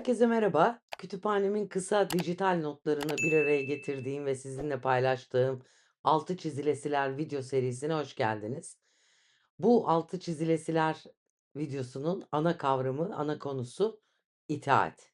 Herkese merhaba. Kütüphanemin kısa dijital notlarını bir araya getirdiğim ve sizinle paylaştığım Altı Çizilesiler video serisine hoş geldiniz. Bu Altı Çizilesiler videosunun ana kavramı, ana konusu itaat.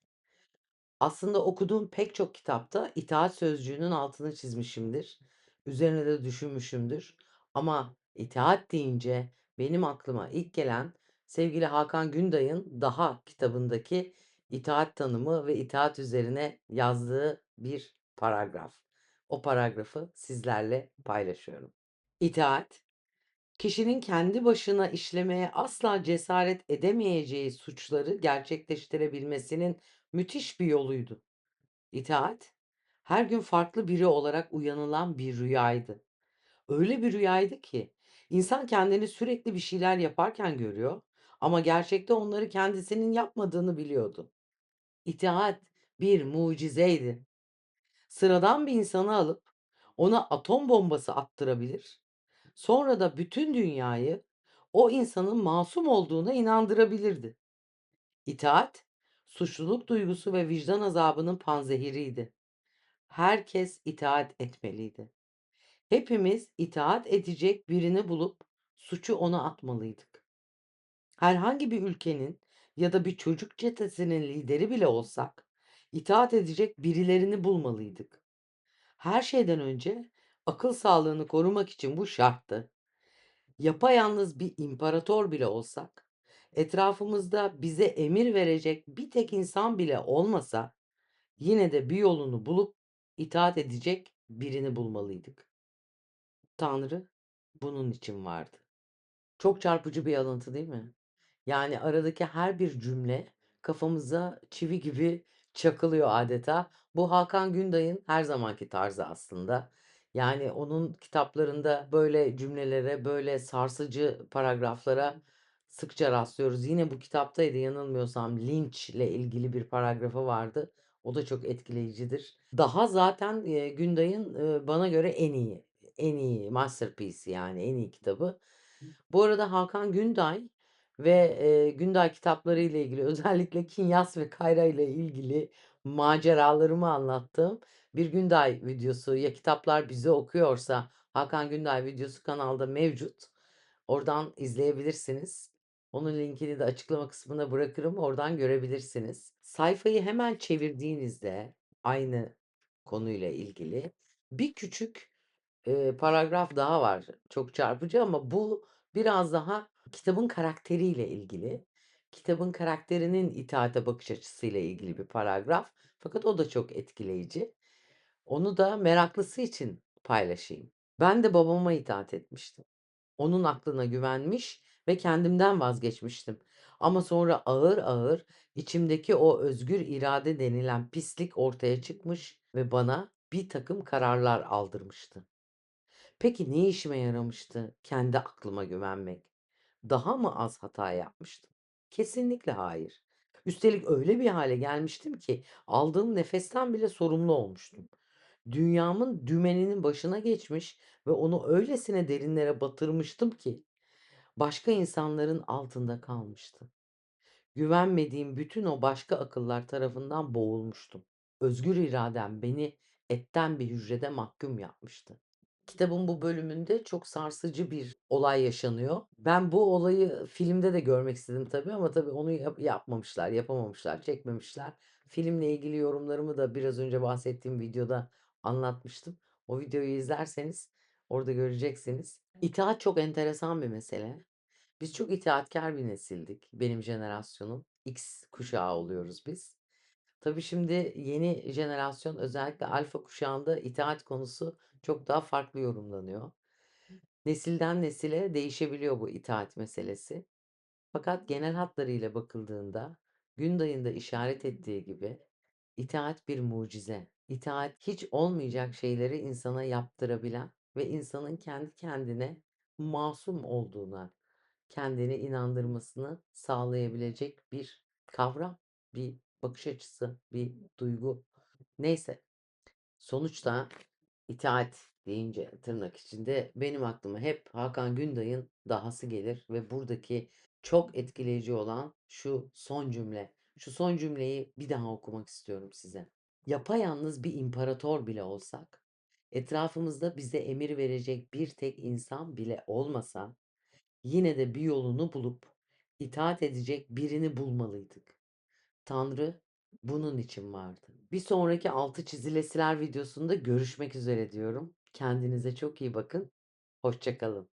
Aslında okuduğum pek çok kitapta itaat sözcüğünün altını çizmişimdir. Üzerine de düşünmüşümdür. Ama itaat deyince benim aklıma ilk gelen sevgili Hakan Günday'ın Daha kitabındaki itaat tanımı ve itaat üzerine yazdığı bir paragraf. O paragrafı sizlerle paylaşıyorum. İtaat, kişinin kendi başına işlemeye asla cesaret edemeyeceği suçları gerçekleştirebilmesinin müthiş bir yoluydu. İtaat, her gün farklı biri olarak uyanılan bir rüyaydı. Öyle bir rüyaydı ki insan kendini sürekli bir şeyler yaparken görüyor ama gerçekte onları kendisinin yapmadığını biliyordu. İtaat bir mucizeydi. Sıradan bir insanı alıp ona atom bombası attırabilir, sonra da bütün dünyayı o insanın masum olduğuna inandırabilirdi. İtaat, suçluluk duygusu ve vicdan azabının panzehiriydi. Herkes itaat etmeliydi. Hepimiz itaat edecek birini bulup suçu ona atmalıydık. Herhangi bir ülkenin ya da bir çocuk çetesinin lideri bile olsak, itaat edecek birilerini bulmalıydık. Her şeyden önce akıl sağlığını korumak için bu şarttı. Yapayalnız bir imparator bile olsak, etrafımızda bize emir verecek bir tek insan bile olmasa, yine de bir yolunu bulup itaat edecek birini bulmalıydık. Tanrı bunun için vardı. Çok çarpıcı bir alıntı değil mi? Yani aradaki her bir cümle kafamıza çivi gibi çakılıyor adeta. Bu Hakan Günday'ın her zamanki tarzı aslında. Yani onun kitaplarında böyle cümlelere, böyle sarsıcı paragraflara sıkça rastlıyoruz. Yine bu kitaptaydı yanılmıyorsam linçle ilgili bir paragrafı vardı. O da çok etkileyicidir. Daha zaten e, Günday'ın e, bana göre en iyi, en iyi masterpiece yani en iyi kitabı. Bu arada Hakan Günday ve, eee, Günday kitapları ile ilgili özellikle Kinyas ve Kayra ile ilgili maceralarımı anlattığım bir Günday videosu "Ya Kitaplar Bizi Okuyorsa" Hakan Günday videosu kanalda mevcut. Oradan izleyebilirsiniz. Onun linkini de açıklama kısmına bırakırım, oradan görebilirsiniz. Sayfayı hemen çevirdiğinizde aynı konuyla ilgili bir küçük, eee, paragraf daha var. Çok çarpıcı ama bu biraz daha kitabın karakteriyle ilgili. Kitabın karakterinin itaate bakış açısıyla ilgili bir paragraf. Fakat o da çok etkileyici. Onu da meraklısı için paylaşayım. Ben de babama itaat etmiştim. Onun aklına güvenmiş ve kendimden vazgeçmiştim. Ama sonra ağır ağır içimdeki o özgür irade denilen pislik ortaya çıkmış ve bana bir takım kararlar aldırmıştı. Peki ne işime yaramıştı kendi aklıma güvenmek? Daha mı az hata yapmıştım? Kesinlikle hayır. Üstelik öyle bir hale gelmiştim ki aldığım nefesten bile sorumlu olmuştum. Dünyamın dümeninin başına geçmiş ve onu öylesine derinlere batırmıştım ki başka insanların altında kalmıştı. Güvenmediğim bütün o başka akıllar tarafından boğulmuştum. Özgür iradem beni etten bir hücrede mahkum yapmıştı. Kitabın bu bölümünde çok sarsıcı bir olay yaşanıyor. Ben bu olayı filmde de görmek istedim tabii ama tabii onu yap yapmamışlar, yapamamışlar, çekmemişler. Filmle ilgili yorumlarımı da biraz önce bahsettiğim videoda anlatmıştım. O videoyu izlerseniz orada göreceksiniz. İtaat çok enteresan bir mesele. Biz çok itaatkar bir nesildik. Benim jenerasyonum. X kuşağı oluyoruz biz. Tabii şimdi yeni jenerasyon özellikle alfa kuşağında itaat konusu çok daha farklı yorumlanıyor. Nesilden nesile değişebiliyor bu itaat meselesi. Fakat genel hatlarıyla bakıldığında Günday'ın da işaret ettiği gibi itaat bir mucize. İtaat hiç olmayacak şeyleri insana yaptırabilen ve insanın kendi kendine masum olduğuna kendini inandırmasını sağlayabilecek bir kavram, bir bakış açısı, bir duygu. Neyse, sonuçta itaat deyince tırnak içinde benim aklıma hep Hakan Günday'ın dahası gelir ve buradaki çok etkileyici olan şu son cümle. Şu son cümleyi bir daha okumak istiyorum size. Yapayalnız bir imparator bile olsak, etrafımızda bize emir verecek bir tek insan bile olmasa, yine de bir yolunu bulup itaat edecek birini bulmalıydık. Tanrı bunun için vardı. Bir sonraki altı çizilesiler videosunda görüşmek üzere diyorum. Kendinize çok iyi bakın. Hoşça kalın.